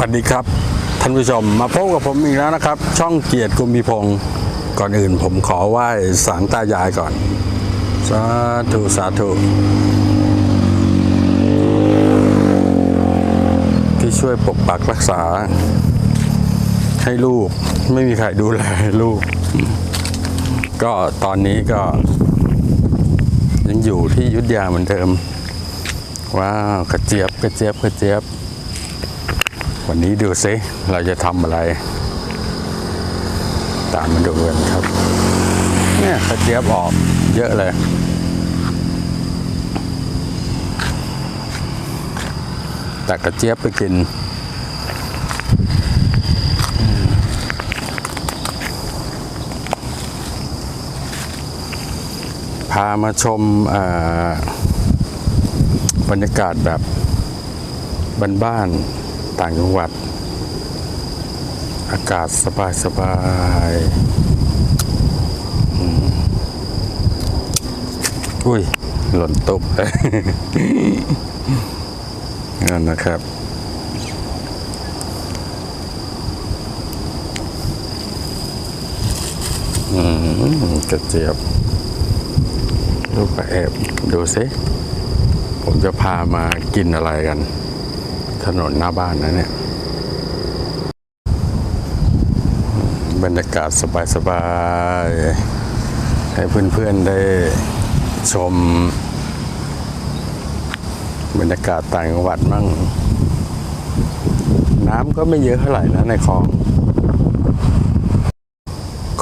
สวัสดีครับ ท่านผู้ชมมาพบกับผมอีกแล้วนะครับ ช่องเกียรติกุมพิพงศ์ก่อนอื่นผมขอไหว้สารตายายก่อน สาธุสาธุที่ช่วยปกปักรักษา ให้ลูกไม่มีใครดูแลลูก ก็ตอนนี้ก็ ยังอยู่ที่ยุทธยาเหมือนเดิมว้าวกระเจี๊ยบกระเจี๊ยบกระเจี๊ยบ วันนี้ดูซิเราจะทำอะไร ตามมาดูกันครับ เนี่ยกระเจี๊ยบออกเยอะเลยแต่กระเจี๊ยบไปกินพามาชมบรรยากาศแบบบ้านๆ ต่างจังหวัด อากาศสบายสบายๆอุ้ย หล่นตุบเลยนั่นนะครับ อืมกระเจี๊ยบลูกกระแอบ ดูสิ ผมจะพามากินอะไรกัน ถนนหน้าบ้านนะเนี่ย บรรยากาศสบายๆ ให้เพื่อนๆได้ชม บรรยากาศต่างจังหวัดมั่ง น้ำก็ไม่เยอะเท่าไหร่นะในคลอง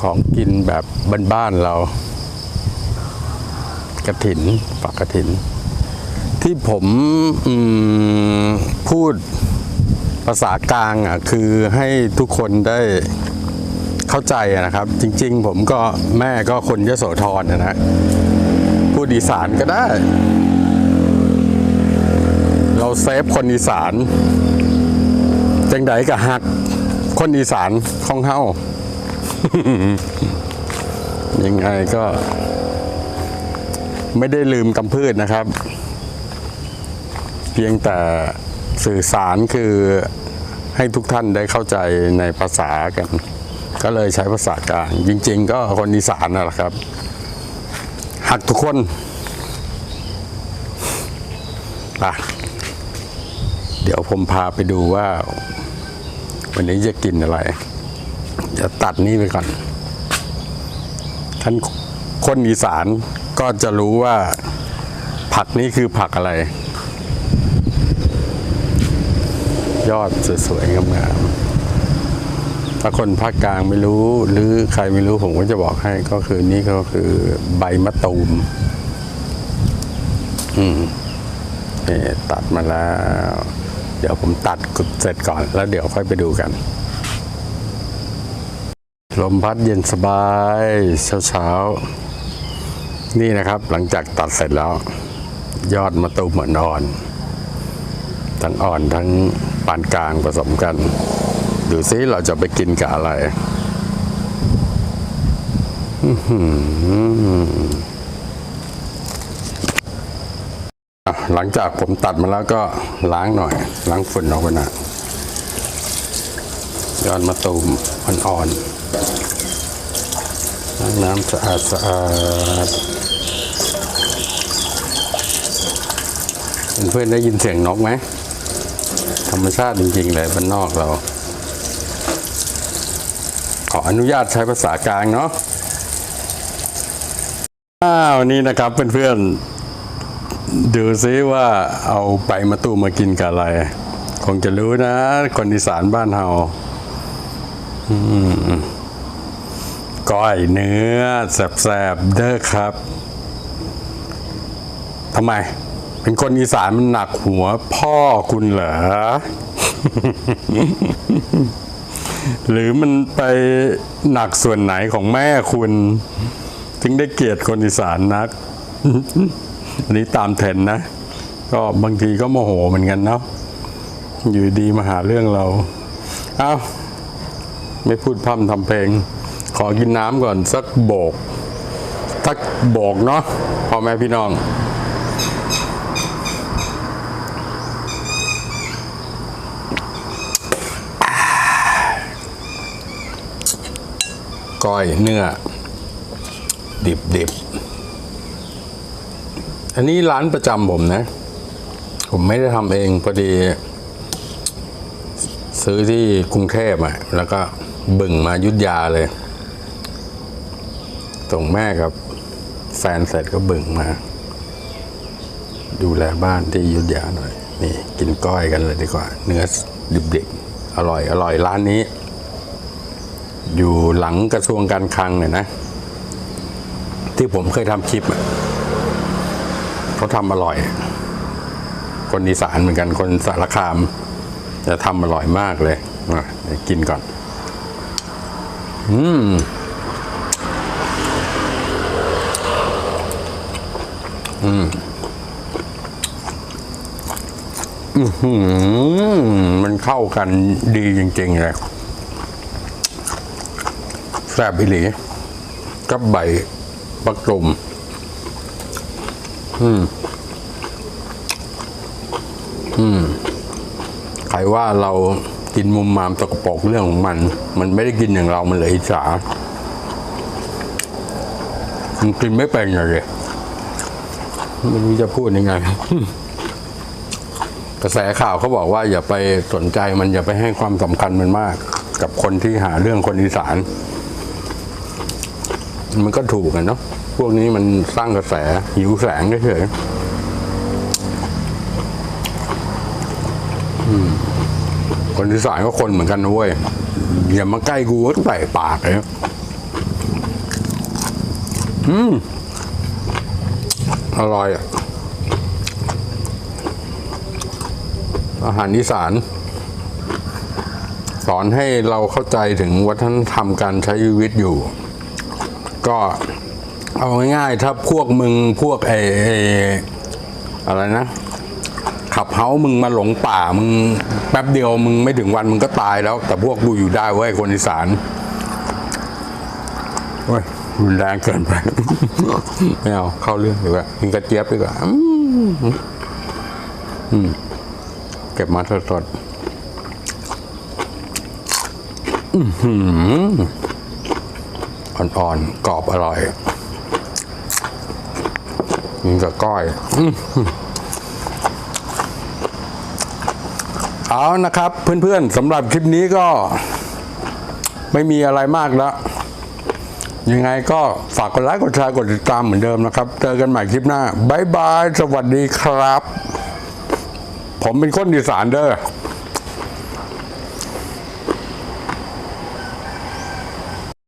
ของกินแบบบ้านๆเรา กระถินฝักกระถิน ที่ผมมพูดภาษากลางอะคือให้ทุกคนได้เข้าใจนะครับ จริง ๆ ผมก็แม่ก็คนยโสธรนะนะพูดอีสานก็ได้ เราเซฟคนอีสานจังไดกับหักคนอีสานของเฮายังไงก็ ไม่ได้ลืมกำพืชนะครับ เพียงแต่สื่อสารคือให้ทุกท่านได้เข้าใจในภาษากัน ก็เลยใช้ภาษากลางจริง ๆ ก็คนอีสานนั่นแหละครับ หักทุกคนไปเดี๋ยวผมพาไปดูว่า วันนี้จะกินอะไร จะตัดนี้ไปก่อน ท่านคนอีสานก็จะรู้ว่าผักนี้คือผักอะไร ยอดสวยๆงามๆถ้าคนภาคกลางไม่รู้หรือใครไม่รู้ผมก็จะบอกให้ก็คือนี่ก็คือใบมะตูม อืมนี่ตัดมาแล้ว เดี๋ยวผมตัดเสร็จก่อนแล้วเดี๋ยวค่อยไปดูกัน ลมพัดเย็นสบายเช้าๆนี่นะครับหลังจากตัดเสร็จแล้ว ยอดมะตูมเหมือนอ่อน ทั้งอ่อนทั้งปานกลางผสมกัน ดูซิเราจะไปกินกับอะไรหลังจากผมตัดมาแล้วก็ล้างหน่อย ล้างฝุ่นออกไปน่อยยอดมะตูมอ่อนๆล้างน้ำสะอาดสะอาดเพื่อนได้ยินเสียงนกไหม รรมชาติจริงๆเลยบ้านนอกเรา ขออนุญาตใช้ภาษากลางเนาะอ้าวนี่นะครับเพื่อนๆดูซิว่าเอาใบมะตูมมากินกับอะไร คงจะรู้นะ คนอีสานบ้านเฮาก้อยเนื้อแสบๆเด้อครับทำไม เป็นคนอีสานมันหนักหัวพ่อคุณเหรอ หรือมันไปหนักส่วนไหนของแม่คุณ ถึงได้เกลียดคนอีสานนัก อันนี้ตามเทรนนะ ก็บางทีก็โมโหเหมือนกันเนาะ อยู่ดีมาหาเรื่องเรา เอาไม่พูดพร่ำทำเพลง ขอกินน้ำก่อนสักโบกสักโบกเนาะพ่อแม่พี่น้อง ก้อยเนื้อ ดิบดิบอันนี้ร้านประจำผมนะ ผมไม่ได้ทำเองพอดี ซื้อที่กรุงเทพอะ แล้วก็บึ่งมายุทธยาเลย ส่งแม่กับ แฟนเสร็จก็บึ่งมา ดูแลบ้านที่ยุทธยาหน่อย นี่ กินก้อยกันเลยดีกว่า เนื้อดิบๆ อร่อย อร่อยร้านนี้ อยู่หลังกระทรวงการคลังเนี่ยนะ ที่ผมเคยทำคลิปเขาทำอร่อย คนอีสานเหมือนกันคนสารคาม จะทำอร่อยมากเลยมากินก่อน อืมอืมอืมมันเข้ากันดีจริง ๆ เลย แซ่บอีหลีกับใบปักตมอืม อืม ใครว่าเรากินมุมมามตกปรกเรื่องของมัน มันไม่ได้กินอย่างเรา มันเลยอิจฉามันกินไม่เป็นเลยไม่รู้จะพูดยังไง กระแสข่าวเขาบอกว่าอย่าไปสนใจมันอย่าไปให้ความสำคัญมันมาก กับคนที่หาเรื่องคนอีสาน มันก็ถูกกันเนาะพวกนี้มันสร้างกระแสหิวแสงเฉยคนอีสานก็คนเหมือนกันนะเว้ยอย่ามาใกล้กูก็ใส่ปากเลยอืมอร่อยอะอาหารอีสาน สอนให้เราเข้าใจถึงวัฒนธรรมการใช้ชีวิตอยู่ ก็เอาง่ายๆ ถ้าพวกมึงพวกไอไอ้อะไรนะ ขับเฮามึงมาหลงป่ามึงแป๊บเดียวมึงไม่ถึงวันมึงก็ตายแล้ว แต่พวกกูอยู่ได้เว้ยคนอีสานเว้ยรุนแรงเกินไป ไม่เอาเข้าเรื่องดีกว่ากินกระเจี๊ยบดีกว่าอืมเก็บมาสดๆอื้อหื อ่อนๆ กรอบอร่อยกินกับก้อยอื้อหือเอานะครับ เพื่อนๆสำหรับคลิปนี้ก็ ไม่มีอะไรมากแล้ว ยังไงก็ฝากกดไลค์กดแชร์กดติดตามเหมือนเดิมนะครับ เจอกันใหม่คลิปหน้าบายบาย สวัสดีครับ ผมเป็นคนอีสานเด้อ